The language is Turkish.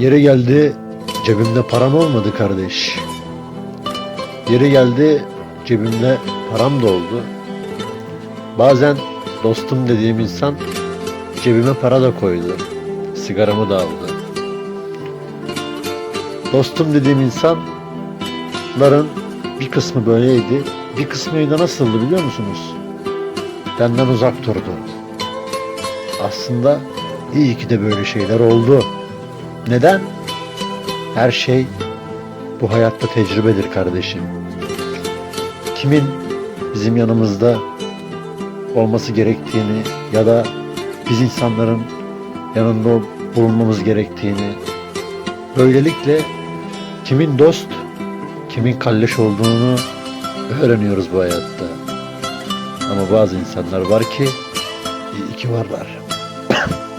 Yeri geldi cebimde param olmadı kardeş. Yeri geldi cebimde param da oldu. Bazen dostum dediğim insan cebime para da koydu. Sigaramı da aldı. Dostum dediğim insanların bir kısmı böyleydi. Bir kısmı da nasıldı biliyor musunuz? Benden uzak durdu. Aslında iyi ki de böyle şeyler oldu. Neden? Her şey bu hayatta tecrübedir kardeşim. Kimin bizim yanımızda olması gerektiğini ya da biz insanların yanında bulunmamız gerektiğini böylelikle kimin dost, kimin kalleş olduğunu öğreniyoruz bu hayatta. Ama bazı insanlar var ki iyi ki varlar.